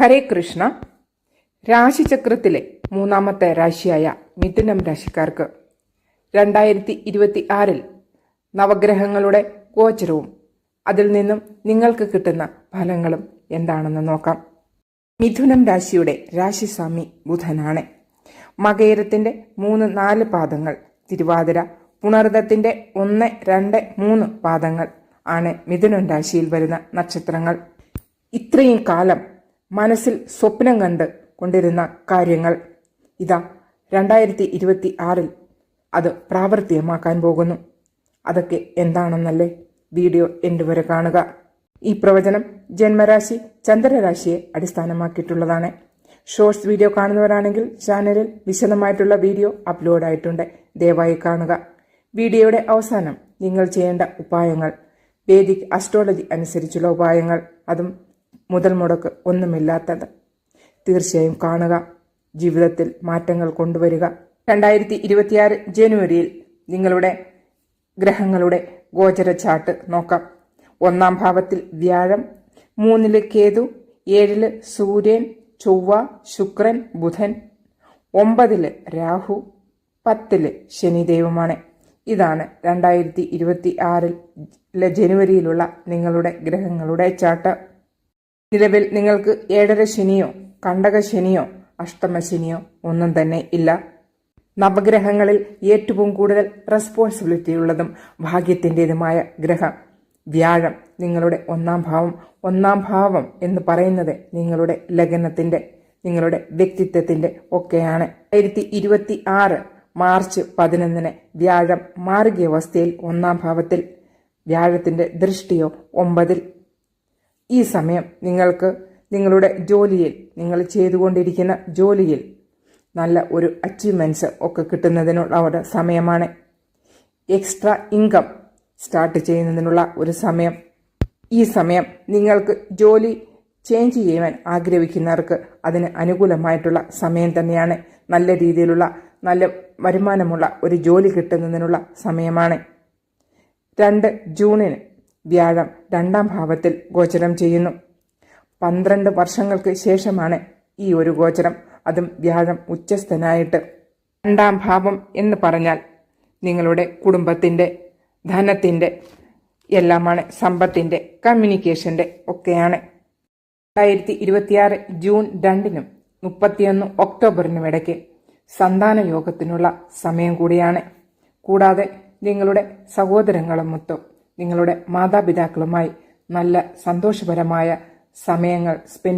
ഹരേ കൃഷ്ണ. രാശിചക്രത്തിലെ മൂന്നാമത്തെ രാശിയായ മിഥുനം രാശിക്കാർക്ക് രണ്ടായിരത്തി ഇരുപത്തി ആറിൽ നവഗ്രഹങ്ങളുടെ ഗോചരവും അതിൽ നിന്നും നിങ്ങൾക്ക് കിട്ടുന്ന ഫലങ്ങളും എന്താണെന്ന് നോക്കാം. മിഥുനം രാശിയുടെ രാശിസ്വാമി ബുധനാണ്. മകയിരത്തിന്റെ മൂന്ന് നാല് പാദങ്ങൾ തിരുവാതിര പുണർദത്തിന്റെ ഒന്ന് രണ്ട് മൂന്ന് പാദങ്ങൾ ആണ് മിഥുനം രാശിയിൽ വരുന്ന നക്ഷത്രങ്ങൾ. ഇത്രയും കാലം മനസ്സിൽ സ്വപ്നം കണ്ട് കൊണ്ടിരുന്ന കാര്യങ്ങൾ. ഇതാ രണ്ടായിരത്തി ഇരുപത്തി ആറിൽ അത് പ്രാവർത്തികമാക്കാൻ പോകുന്നു. അതൊക്കെ എന്താണെന്നല്ലേ വീഡിയോ എന്റെ വരെ കാണുക. ഈ പ്രവചനം ജന്മരാശി ചന്ദ്രരാശിയെ അടിസ്ഥാനമാക്കിയിട്ടുള്ളതാണ്. ഷോർട്സ് വീഡിയോ കാണുന്നവരാണെങ്കിൽ ചാനലിൽ വിശദമായിട്ടുള്ള വീഡിയോ അപ്ലോഡ് ആയിട്ടുണ്ട്. ദയവായി കാണുക. വീഡിയോയുടെ അവസാനം നിങ്ങൾ ചെയ്യേണ്ട ഉപായങ്ങൾ. വേദിക് അസ്ട്രോളജി അനുസരിച്ചുള്ള ഉപായങ്ങൾ. അതും മുതൽ മുടക്ക് ഒന്നുമില്ലാത്തത്. തീർച്ചയായും കാണുക. ജീവിതത്തിൽ മാറ്റങ്ങൾ കൊണ്ടുവരിക. രണ്ടായിരത്തി ഇരുപത്തിയാറ് ജനുവരിയിൽ നിങ്ങളുടെ ഗ്രഹങ്ങളുടെ ഗോചര ചാർട്ട് നോക്കാം. ഒന്നാം ഭാവത്തിൽ വ്യാഴം മൂന്നിൽ കേതു ഏഴിൽ സൂര്യൻ ചൊവ്വ ശുക്രൻ ബുധൻ ഒമ്പതിൽ രാഹു പത്തിൽ ശനിദേവമാണ് ഇതാണ് രണ്ടായിരത്തി ഇരുപത്തി ആറിലെ ജനുവരിയിലുള്ള നിങ്ങളുടെ ഗ്രഹങ്ങളുടെ ചാർട്ട്. നിലവിൽ നിങ്ങൾക്ക് ഏഴര ശനിയോ കണ്ടക ശനിയോ അഷ്ടമ ശനിയോ ഒന്നും തന്നെ ഇല്ല. നവഗ്രഹങ്ങളിൽ ഏറ്റവും കൂടുതൽ റെസ്പോൺസിബിലിറ്റി ഉള്ളതും ഭാഗ്യത്തിന്റെതുമായ ഗ്രഹം. വ്യാഴം നിങ്ങളുടെ ഒന്നാം ഭാവം. ഒന്നാം ഭാവം എന്ന് പറയുന്നത് നിങ്ങളുടെ ലഗ്നത്തിന്റെ നിങ്ങളുടെ വ്യക്തിത്വത്തിന്റെ ഒക്കെയാണ്. ആയിരത്തി ഇരുപത്തി ആറ് മാർച്ച് പതിനൊന്നിന് വ്യാഴം മാർഗീയ അവസ്ഥയിൽ ഒന്നാം ഭാവത്തിൽ വ്യാഴത്തിന്റെ ദൃഷ്ടിയോ ഒമ്പതിൽ ഈ സമയം നിങ്ങൾക്ക് നിങ്ങളുടെ ജോലിയിൽ നിങ്ങൾ ചെയ്തുകൊണ്ടിരിക്കുന്ന ജോലിയിൽ നല്ല ഒരു അച്ചീവ്മെന്റ്സ് ഒക്കെ കിട്ടുന്നതിനുള്ള ഒരു സമയമാണ്. എക്സ്ട്രാ ഇൻകം സ്റ്റാർട്ട് ചെയ്യുന്നതിനുള്ള ഒരു സമയം. ഈ സമയം നിങ്ങൾക്ക് ജോലി ചേഞ്ച് ചെയ്യുവാൻ ആഗ്രഹിക്കുന്നവർക്ക് അതിന് അനുകൂലമായിട്ടുള്ള സമയം തന്നെയാണ്. നല്ല രീതിയിലുള്ള നല്ല വരുമാനമുള്ള ഒരു ജോലി കിട്ടുന്നതിനുള്ള സമയമാണ്. രണ്ട് ജൂണിന് വ്യാഴം രണ്ടാം ഭാവത്തിൽ ഗോചരം ചെയ്യുന്നു. പന്ത്രണ്ട് വർഷങ്ങൾക്ക് ശേഷമാണ് ഈ ഒരു ഗോചരം. അതും വ്യാഴം ഉച്ചസ്ഥനായിട്ട്. രണ്ടാം ഭാവം എന്ന് പറഞ്ഞാൽ നിങ്ങളുടെ കുടുംബത്തിന്റെ ധനത്തിന്റെ എല്ലാമാണ് സമ്പത്തിന്റെ കമ്മ്യൂണിക്കേഷന്റെ ഒക്കെയാണ്. രണ്ടായിരത്തി ഇരുപത്തിയാറ് ജൂൺ രണ്ടിനും മുപ്പത്തിയൊന്ന് ഒക്ടോബറിനും ഇടയ്ക്ക് സന്താന യോഗത്തിനുള്ള സമയം കൂടിയാണ്. കൂടാതെ നിങ്ങളുടെ സഹോദരങ്ങളുമൊത്തും നിങ്ങളുടെ മാതാപിതാക്കളുമായി നല്ല സന്തോഷപരമായ സമയങ്ങൾ സ്പെൻഡ്